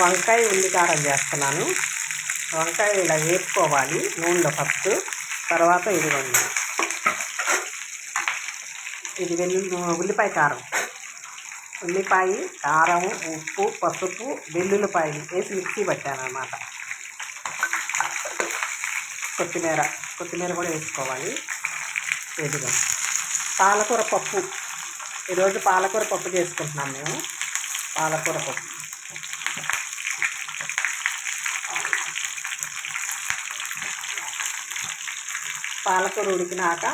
వంకాయ ఉల్లికారం చేస్తున్నాను. వంకాయ ఇలా వేపుకోవాలి నూనెలో ఫస్ట్. తర్వాత ఇదిగోండి. ఇది వెల్లు ఉల్లిపాయ కారం. ఉల్లిపాయ కారం ఉప్పు పసుపు వెల్లుల్లిపాయలు వేసి మిక్సీ పట్టాను అనమాట కొత్తిమీర కొత్తిమీర కూడా వేసుకోవాలి. ఇదిగో పాలకూర పప్పు. ఈరోజు పాలకూర పప్పు చేసుకుంటున్నాం మేము. పాలకూర పప్పు. పాలకూర ఉడికినాక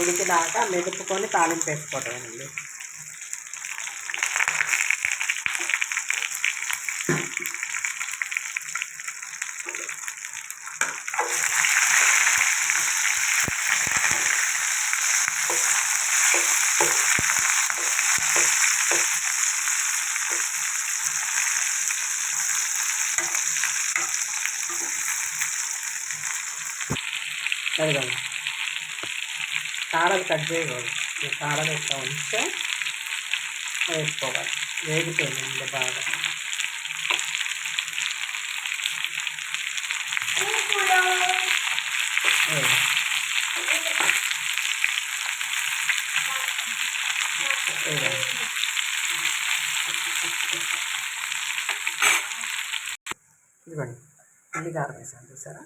ఉడికినాక మెదుపుకొని తాలింపు వేసుకోవటమేనండి. అదిగోండి కాడలు కట్ చేయకూడదు ఈ కాడలు ఇట్లా ఉంచితే వేసుకోవాలి. వేగిపోయింది బాగా. ఇదిగోండి. ఉల్లిగారం వేసాను చూసారా?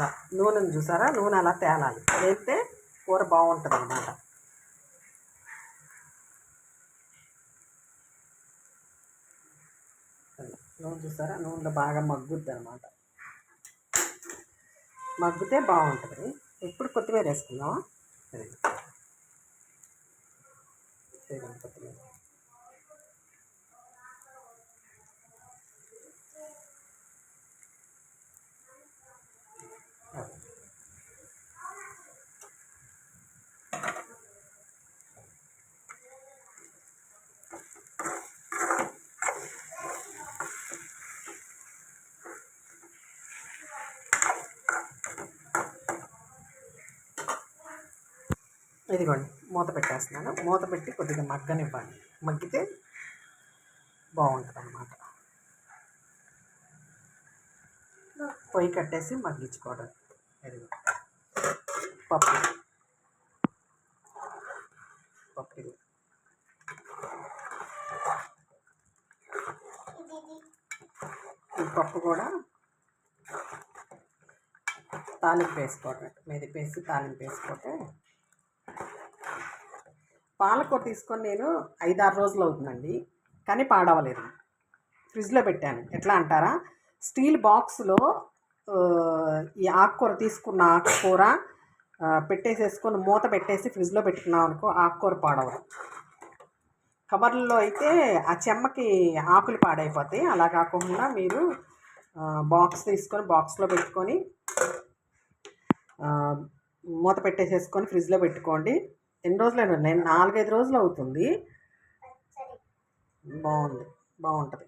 అలా నూనెను చూసారా? నూనె అలా తేలాలి. వేస్తే కూర బాగుంటుంది అన్నమాట నూనె చూసారా? నూనెలో బాగా మగ్గుద్ది అనమాట మగ్గితే బాగుంటుంది. ఇప్పుడు కొత్తిమీర వేసుకుందామా కొత్తిమీర. ఇదిగోండి మూత పెట్టేస్తున్నాను. మూత పెట్టి కొద్దిగా మగ్గనివ్వండి. మగ్గితే బాగుంటుంది అన్నమాట పొయ్యి కట్టేసి మగ్గించుకోవడం. ఇదిగో పప్పు. పప్పు ఇది. ఈ పప్పు కూడా తాలింపు వేసుకోవటం మెదిపేసి తాలింపు వేసుకుంటే పాలకూర తీసుకొని నేను ఐదారు రోజులు అవుతుందండి. కానీ పాడవలేదు. ఫ్రిడ్జ్లో పెట్టాను. ఎట్లా అంటారా? స్టీల్ బాక్స్లో ఈ ఆకుకూర తీసుకున్న ఆకుకూర పెట్టేసేసుకొని మూత పెట్టేసి ఫ్రిడ్జ్లో పెట్టుకున్నాం అనుకో ఆకుకూర పాడవదు. కవర్లలో అయితే ఆ చెమ్మకి ఆకులు పాడైపోతాయి అలా కాకుండా మీరు బాక్స్ తీసుకొని బాక్స్లో పెట్టుకొని మూత పెట్టేసేసుకొని ఫ్రిడ్జ్లో పెట్టుకోండి. ఎన్ని రోజులైనా? నేను నాలుగైదు రోజులు అవుతుంది బాగుంది. బాగుంటుంది.